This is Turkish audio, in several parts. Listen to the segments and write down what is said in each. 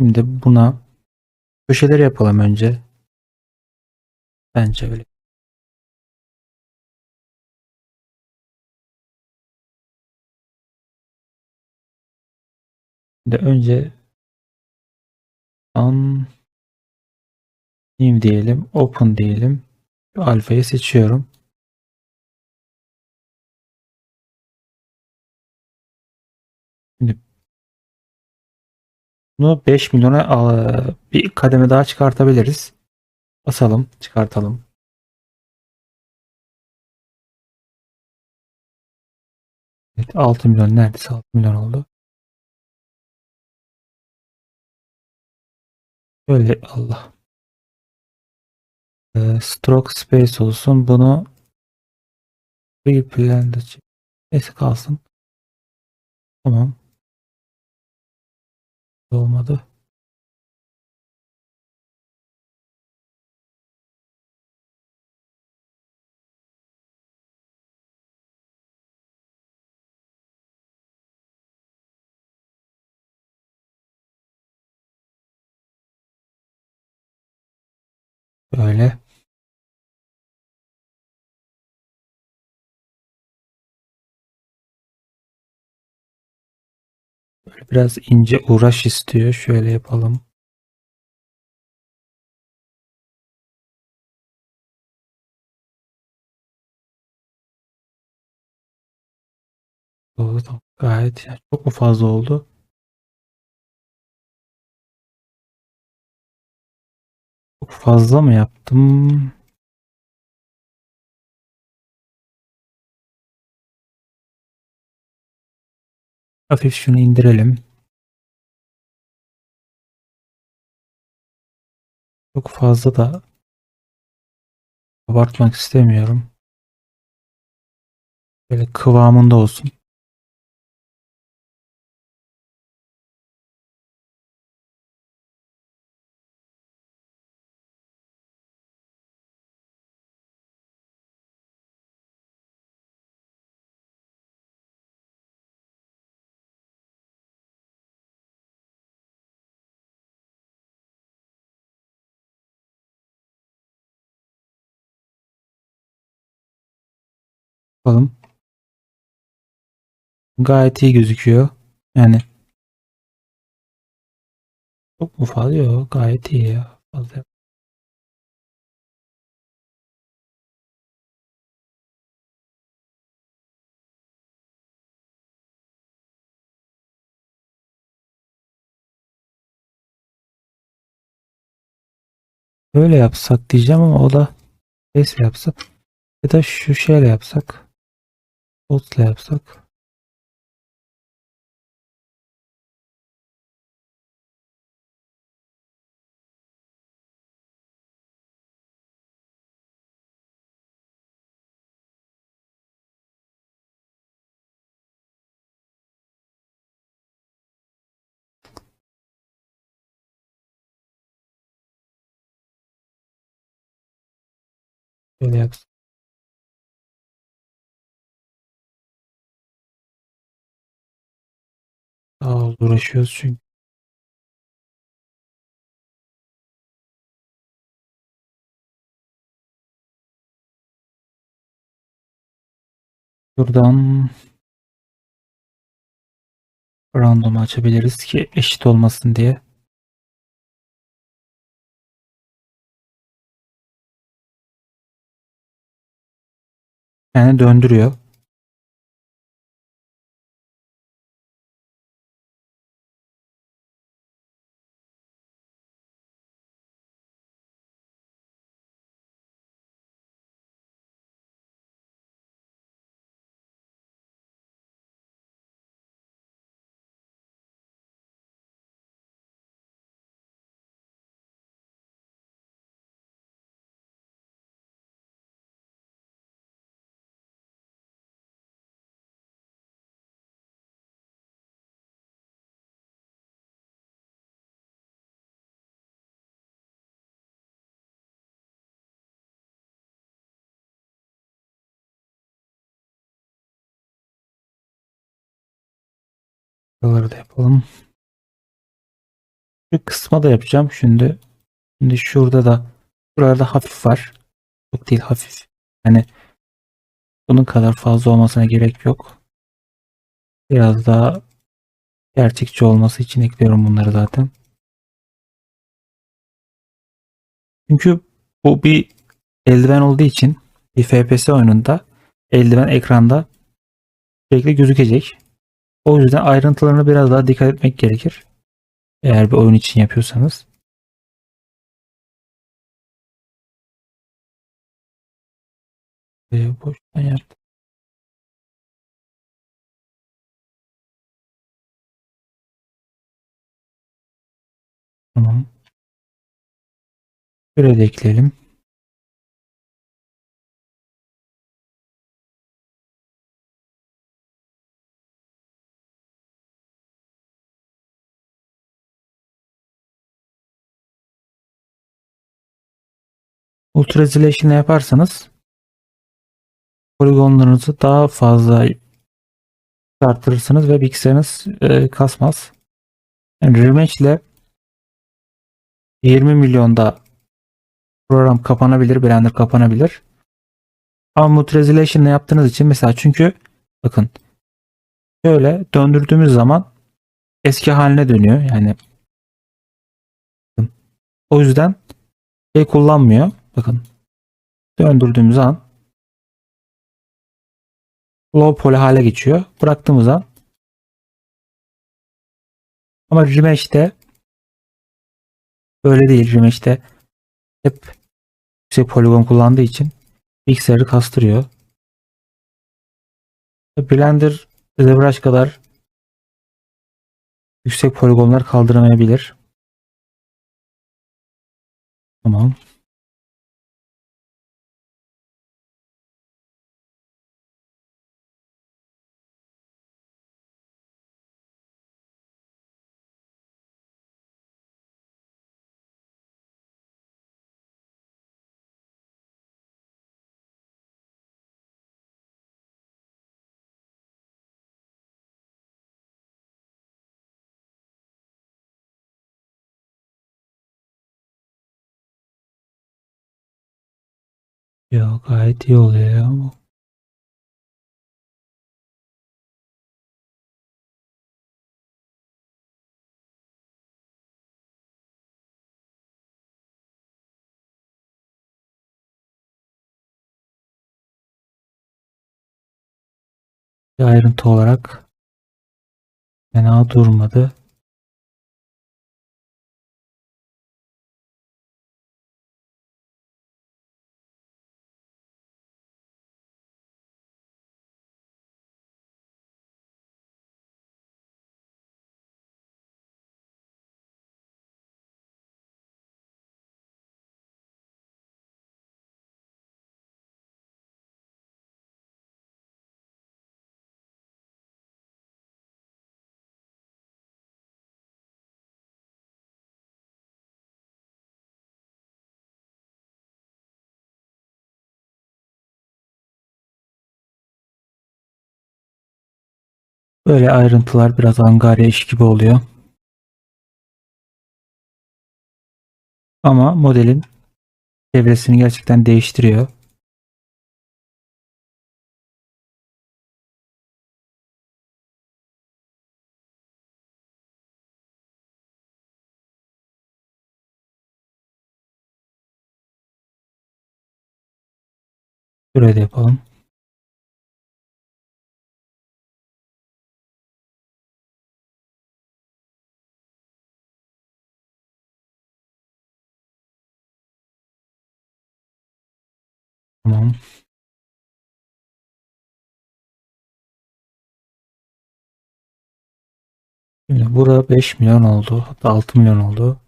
Şimdi buna köşeleri yapalım önce. Bence öyle. Şimdi önce on new diyelim, open diyelim. Alfayı seçiyorum. Bunu 5 milyona bir kademe daha çıkartabiliriz. Basalım, çıkartalım. Evet, 6 milyon neredeyse 6 milyon oldu. Böyle Allah. Ee, stroke space olsun. Bunu replan da çek- Neyse kalsın. Tamam. Olmadı. Böyle. Biraz ince uğraş istiyor. Şöyle yapalım. Oldu tamam. Gayet çok mu fazla oldu? Çok fazla mı yaptım? Hafif şunu indirelim. Çok fazla da abartmak istemiyorum. Böyle kıvamında olsun. Bakalım. Gayet iyi gözüküyor. Yani çok mu fazla? Yok, gayet iyi ya. Fazla. Böyle yapsak diyeceğim ama o da neyse yapsak. Ya da şu şeyle yapsak. Botla yapsak. Uğraşıyoruz çünkü. Buradan random açabiliriz ki eşit olmasın diye. Yani döndürüyor. Buraları da yapalım. Şu kısma da yapacağım şimdi. Şimdi şurada da şuralarda hafif var. Çok değil hafif. Hani bunun kadar fazla olmasına gerek yok. Biraz daha gerçekçi olması için ekliyorum bunları zaten. Çünkü bu bir eldiven olduğu için bir FPS oyununda eldiven ekranda sürekli gözükecek. O yüzden ayrıntılarına biraz daha dikkat etmek gerekir. Eğer bir oyun için yapıyorsanız. Ee, boştan yaptım. Tamam. Şöyle de ekleyelim. Ultra Resolution yaparsanız poligonlarınızı daha fazla arttırırsınız ve bilgisayarınız e, kasmaz. Yani Rematch ile 20 milyonda program kapanabilir, Blender kapanabilir. Ama Multi ile yaptığınız için mesela çünkü bakın şöyle döndürdüğümüz zaman eski haline dönüyor. Yani o yüzden şey kullanmıyor. Bakın döndürdüğümüz an low poly hale geçiyor. Bıraktığımız an ama Remesh'te böyle değil. Remesh'te hep yüksek poligon kullandığı için bilgisayarı kastırıyor. Blender ZBrush kadar yüksek poligonlar kaldıramayabilir. Tamam. Ya gayet iyi oluyor ya bu. Ayrıntı olarak fena durmadı. Böyle ayrıntılar biraz angarya iş gibi oluyor. Ama modelin çevresini gerçekten değiştiriyor. Şuraya da yapalım. Tamam. Şimdi bura 5 milyon oldu. Hatta 6 milyon oldu.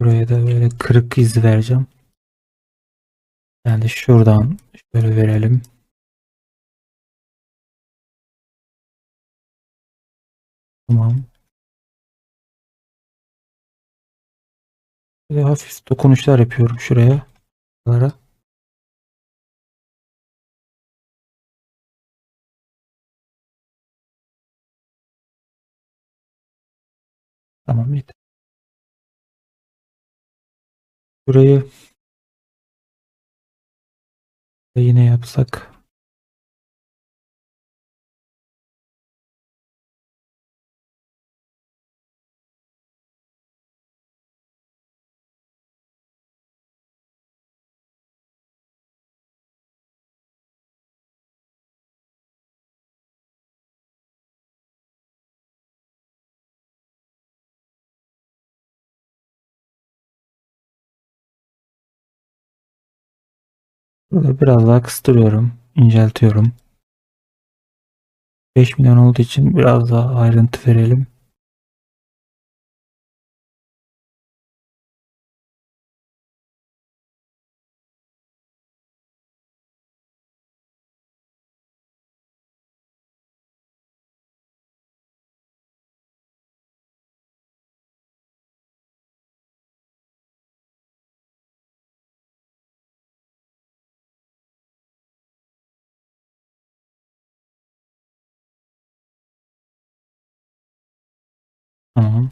Buraya da böyle kırık izi vereceğim. Yani şuradan şöyle verelim. Tamam. Böyle hafif dokunuşlar yapıyorum şuraya. Bunlara. Tamam yeter. Burayı yine yapsak. Burada biraz daha kıstırıyorum. inceltiyorum. 5 milyon olduğu için biraz daha ayrıntı verelim. Tamam.